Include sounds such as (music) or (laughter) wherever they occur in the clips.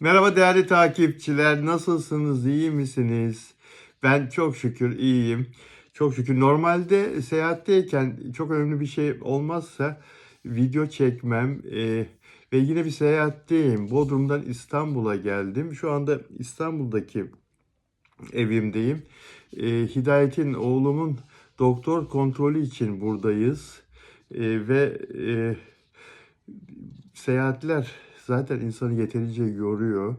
Merhaba değerli takipçiler. Nasılsınız? İyi misiniz? Ben çok şükür iyiyim. Çok şükür. Normalde seyahatteyken çok önemli bir şey olmazsa video çekmem e, ve yine bir seyahatteyim. Bodrum'dan İstanbul'a geldim. Şu anda İstanbul'daki evimdeyim. E, Hidayet'in oğlumun doktor kontrolü için buradayız. E, ve e, seyahatler zaten insanı yeterince yoruyor.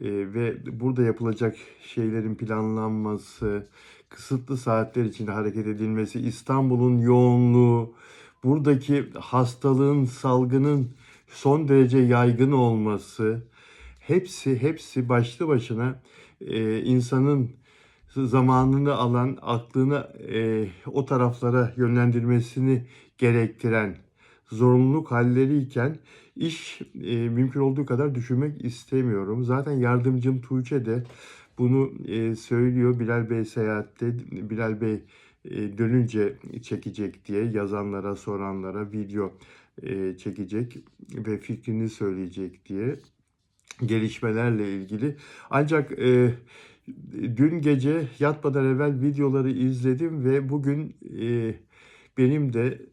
Ee, ve burada yapılacak şeylerin planlanması, kısıtlı saatler içinde hareket edilmesi, İstanbul'un yoğunluğu, buradaki hastalığın, salgının son derece yaygın olması, hepsi hepsi başlı başına e, insanın zamanını alan, aklını e, o taraflara yönlendirmesini gerektiren zorunluluk halleriyken iş e, mümkün olduğu kadar düşünmek istemiyorum. Zaten yardımcım Tuğçe de bunu e, söylüyor. Bilal Bey seyahatte, Bilal Bey e, dönünce çekecek diye yazanlara, soranlara video e, çekecek ve fikrini söyleyecek diye gelişmelerle ilgili. Ancak e, dün gece yatmadan evvel videoları izledim ve bugün e, benim de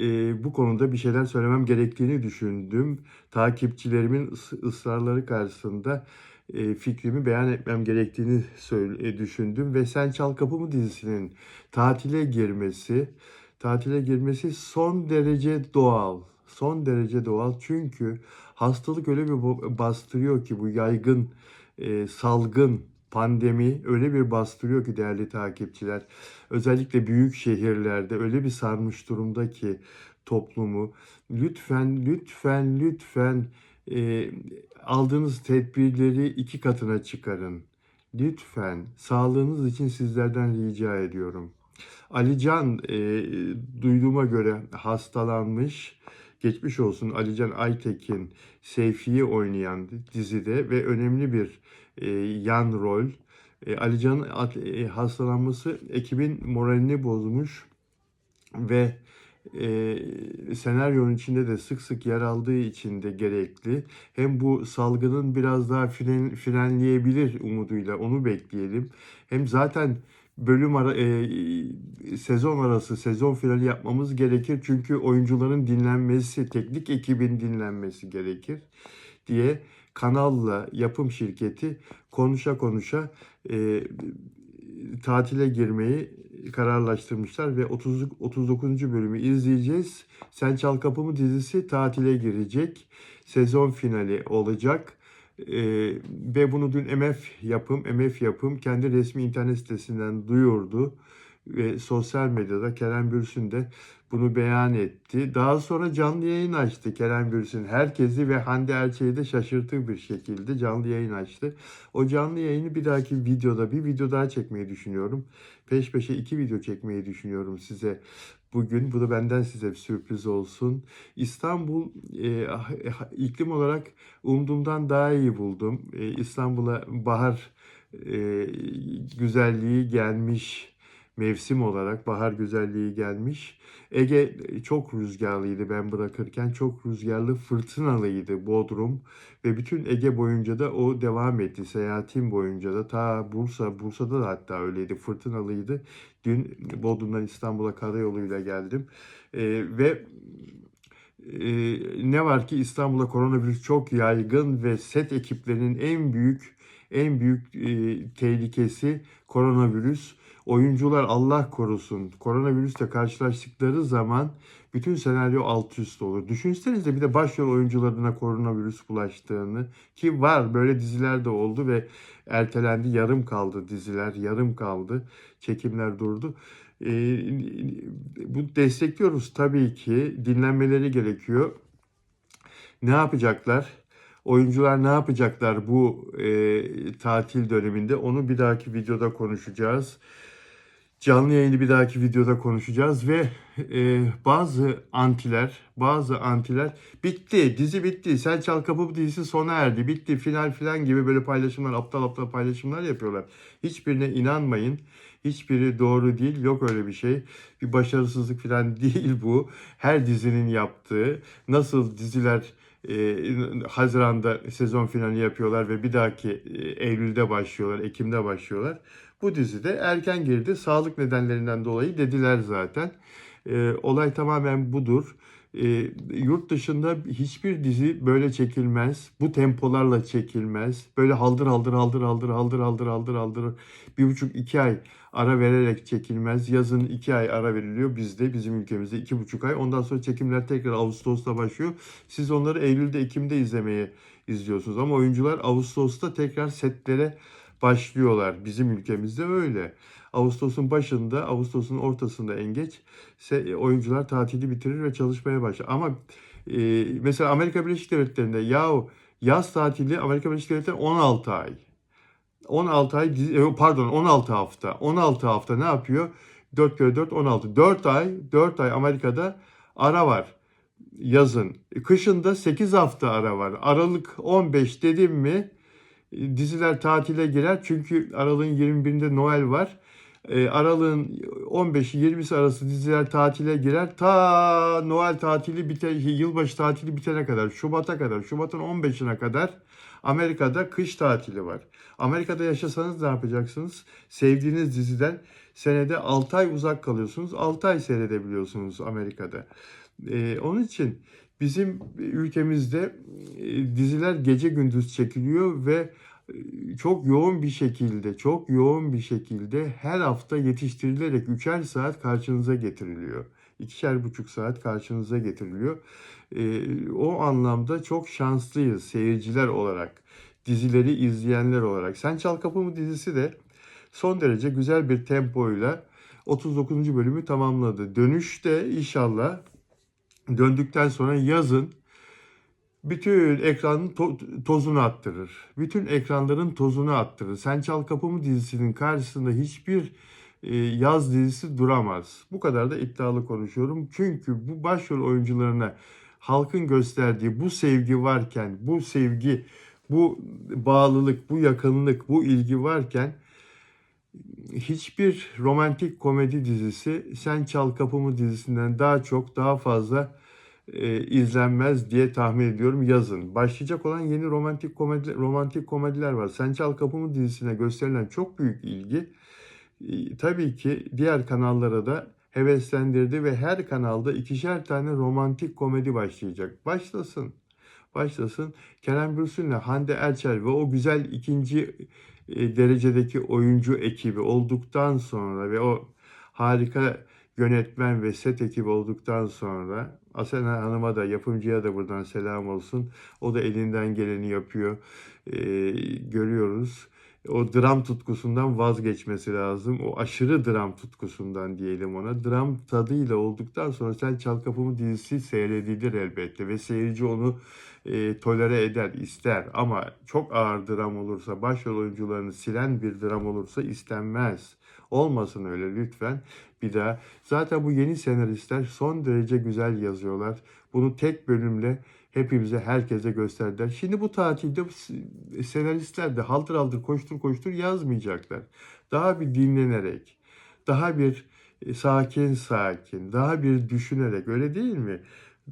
e, bu konuda bir şeyler söylemem gerektiğini düşündüm. Takipçilerimin ıs- ısrarları karşısında e, fikrimi beyan etmem gerektiğini söyle, düşündüm ve Sen Çal Kapımı dizisinin tatile girmesi, tatile girmesi son derece doğal. Son derece doğal çünkü hastalık öyle bir bastırıyor ki bu yaygın e, salgın pandemi öyle bir bastırıyor ki değerli takipçiler. Özellikle büyük şehirlerde öyle bir sarmış durumda ki toplumu. Lütfen, lütfen, lütfen e, aldığınız tedbirleri iki katına çıkarın. Lütfen sağlığınız için sizlerden rica ediyorum. Alican e, duyduğuma göre hastalanmış. Geçmiş olsun Alican Aytekin Seyfi'yi oynayan dizide ve önemli bir e, yan rol. E, Alican'ın at- e, hastalanması ekibin moralini bozmuş ve e, senaryonun içinde de sık sık yer aldığı için de gerekli. Hem bu salgının biraz daha fren, frenleyebilir umuduyla onu bekleyelim. Hem zaten bölüm ara, e, sezon arası, sezon finali yapmamız gerekir. Çünkü oyuncuların dinlenmesi, teknik ekibin dinlenmesi gerekir diye kanalla yapım şirketi konuşa konuşa e, tatile girmeyi kararlaştırmışlar ve 30 39. bölümü izleyeceğiz. Sen Çal Kapımı dizisi tatile girecek. Sezon finali olacak. Ee, ve bunu dün MF yapım, MF yapım kendi resmi internet sitesinden duyurdu. Ve sosyal medyada Kerem Bürsin de bunu beyan etti. Daha sonra canlı yayın açtı Kerem Bürsin. Herkesi ve Hande Erçel'i de şaşırtır bir şekilde canlı yayın açtı. O canlı yayını bir dahaki videoda bir video daha çekmeyi düşünüyorum. Peş peşe iki video çekmeyi düşünüyorum size bugün. Bu da benden size bir sürpriz olsun. İstanbul e, iklim olarak umduğumdan daha iyi buldum. E, İstanbul'a bahar e, güzelliği gelmiş mevsim olarak bahar güzelliği gelmiş. Ege çok rüzgarlıydı ben bırakırken. Çok rüzgarlı, fırtınalıydı Bodrum. Ve bütün Ege boyunca da o devam etti. Seyahatim boyunca da ta Bursa, Bursa'da da hatta öyleydi. Fırtınalıydı. Dün Bodrum'dan İstanbul'a karayoluyla geldim. Ee, ve e, ne var ki İstanbul'da koronavirüs çok yaygın ve set ekiplerinin en büyük en büyük e, tehlikesi koronavirüs. Oyuncular Allah korusun koronavirüsle karşılaştıkları zaman bütün senaryo alt üst olur. Düşünsenize bir de başrol oyuncularına koronavirüs bulaştığını ki var böyle diziler de oldu ve ertelendi yarım kaldı diziler yarım kaldı çekimler durdu. Ee, bu destekliyoruz tabii ki dinlenmeleri gerekiyor. Ne yapacaklar? Oyuncular ne yapacaklar bu e, tatil döneminde? Onu bir dahaki videoda konuşacağız. Canlı yayını bir dahaki videoda konuşacağız ve e, bazı antiler, bazı antiler bitti, dizi bitti, Sen Çal Kapı dizisi sona erdi, bitti, final filan gibi böyle paylaşımlar, aptal aptal paylaşımlar yapıyorlar. Hiçbirine inanmayın. Hiçbiri doğru değil, yok öyle bir şey. Bir başarısızlık falan (laughs) değil bu. Her dizinin yaptığı, nasıl diziler e, Haziran'da sezon finali yapıyorlar ve bir dahaki e, Eylül'de başlıyorlar, Ekim'de başlıyorlar. Bu dizide erken girdi. Sağlık nedenlerinden dolayı dediler zaten. E, olay tamamen budur. E, yurt dışında hiçbir dizi böyle çekilmez. Bu tempolarla çekilmez. Böyle haldır haldır haldır haldır haldır haldır haldır haldır bir buçuk iki ay ara vererek çekilmez. Yazın iki ay ara veriliyor bizde bizim ülkemizde iki buçuk ay. Ondan sonra çekimler tekrar Ağustos'ta başlıyor. Siz onları Eylül'de Ekim'de izlemeye izliyorsunuz. Ama oyuncular Ağustos'ta tekrar setlere başlıyorlar. Bizim ülkemizde öyle. Ağustos'un başında, Ağustos'un ortasında en geç se- oyuncular tatili bitirir ve çalışmaya başlar. Ama e, mesela Amerika Birleşik Devletleri'nde yahu yaz tatili Amerika Birleşik Devletleri 16 ay. 16 ay e, pardon 16 hafta. 16 hafta ne yapıyor? 4 kere 4 16. 4 ay 4 ay Amerika'da ara var yazın. E, Kışında 8 hafta ara var. Aralık 15 dedim mi e, diziler tatile girer. Çünkü aralığın 21'inde Noel var. E, Aralığın 15'i 20'si arası diziler tatile girer. Ta Noel tatili biter, yılbaşı tatili bitene kadar, Şubat'a kadar, Şubat'ın 15'ine kadar Amerika'da kış tatili var. Amerika'da yaşasanız ne yapacaksınız? Sevdiğiniz diziden senede 6 ay uzak kalıyorsunuz. 6 ay seyredebiliyorsunuz Amerika'da. Ee, onun için bizim ülkemizde diziler gece gündüz çekiliyor ve e, çok yoğun bir şekilde, çok yoğun bir şekilde her hafta yetiştirilerek üçer saat karşınıza getiriliyor. İkişer buçuk saat karşınıza getiriliyor. Ee, o anlamda çok şanslıyız seyirciler olarak, dizileri izleyenler olarak. Sen Çal Kapımı dizisi de son derece güzel bir tempoyla 39. bölümü tamamladı. Dönüşte inşallah döndükten sonra yazın bütün ekranın to- tozunu attırır. Bütün ekranların tozunu attırır. Sen Çal Kapımı dizisinin karşısında hiçbir e, yaz dizisi duramaz. Bu kadar da iddialı konuşuyorum. Çünkü bu başrol oyuncularına halkın gösterdiği bu sevgi varken, bu sevgi, bu bağlılık, bu yakınlık, bu ilgi varken hiçbir romantik komedi dizisi Sen Çal Kapımı dizisinden daha çok, daha fazla e, izlenmez diye tahmin ediyorum yazın. Başlayacak olan yeni romantik komedi romantik komediler var. Sen Çal Kapımı dizisine gösterilen çok büyük ilgi e, tabii ki diğer kanallara da heveslendirdi ve her kanalda ikişer tane romantik komedi başlayacak. Başlasın. Başlasın. Kerem Bürsin'le Hande Erçel ve o güzel ikinci e, derecedeki oyuncu ekibi olduktan sonra ve o harika yönetmen ve set ekibi olduktan sonra Asena Hanım'a da yapımcıya da buradan selam olsun. O da elinden geleni yapıyor. Ee, görüyoruz. O dram tutkusundan vazgeçmesi lazım. O aşırı dram tutkusundan diyelim ona. Dram tadıyla olduktan sonra Sen Çal Kapımı dizisi seyredilir elbette ve seyirci onu e, tolere eder, ister. Ama çok ağır dram olursa, başrol oyuncularını silen bir dram olursa istenmez. Olmasın öyle lütfen. Bir daha. Zaten bu yeni senaristler son derece güzel yazıyorlar. Bunu tek bölümle hepimize, herkese gösterdiler. Şimdi bu tatilde senaristler de haldır haldır koştur koştur yazmayacaklar. Daha bir dinlenerek, daha bir e, sakin sakin, daha bir düşünerek öyle değil mi?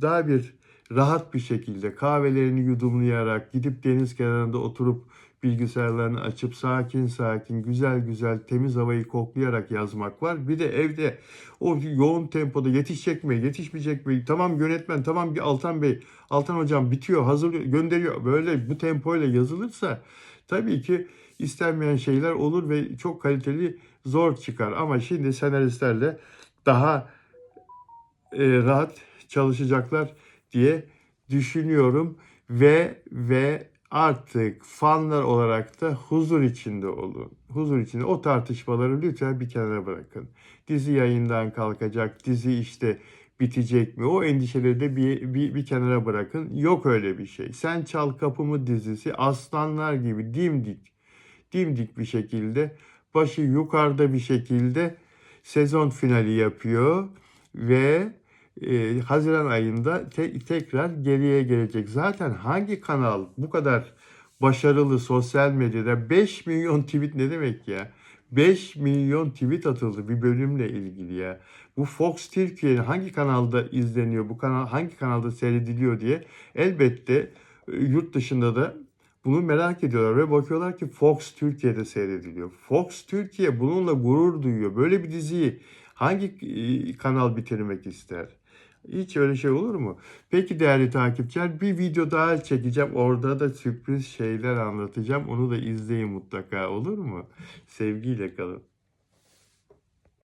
Daha bir rahat bir şekilde kahvelerini yudumlayarak gidip deniz kenarında oturup bilgisayarlarını açıp sakin sakin güzel güzel temiz havayı koklayarak yazmak var. Bir de evde o yoğun tempoda yetişecek mi yetişmeyecek mi tamam yönetmen tamam bir Altan Bey Altan hocam bitiyor hazırlıyor gönderiyor böyle bu tempoyla yazılırsa tabii ki istenmeyen şeyler olur ve çok kaliteli zor çıkar. Ama şimdi senaristlerle daha e, rahat çalışacaklar diye düşünüyorum ve ve artık fanlar olarak da huzur içinde olun. Huzur içinde o tartışmaları lütfen bir kenara bırakın. Dizi yayından kalkacak, dizi işte bitecek mi? O endişeleri de bir, bir, bir kenara bırakın. Yok öyle bir şey. Sen Çal Kapımı dizisi aslanlar gibi dimdik, dimdik bir şekilde, başı yukarıda bir şekilde sezon finali yapıyor ve e, Haziran ayında te- tekrar geriye gelecek. Zaten hangi kanal bu kadar başarılı sosyal medyada 5 milyon tweet ne demek ya? 5 milyon tweet atıldı bir bölümle ilgili ya. Bu Fox Türkiye'nin hangi kanalda izleniyor, bu kanal hangi kanalda seyrediliyor diye elbette e, yurt dışında da bunu merak ediyorlar ve bakıyorlar ki Fox Türkiye'de seyrediliyor. Fox Türkiye bununla gurur duyuyor. Böyle bir diziyi hangi e, kanal bitirmek ister? Hiç öyle şey olur mu? Peki değerli takipçiler bir video daha çekeceğim. Orada da sürpriz şeyler anlatacağım. Onu da izleyin mutlaka olur mu? Sevgiyle kalın.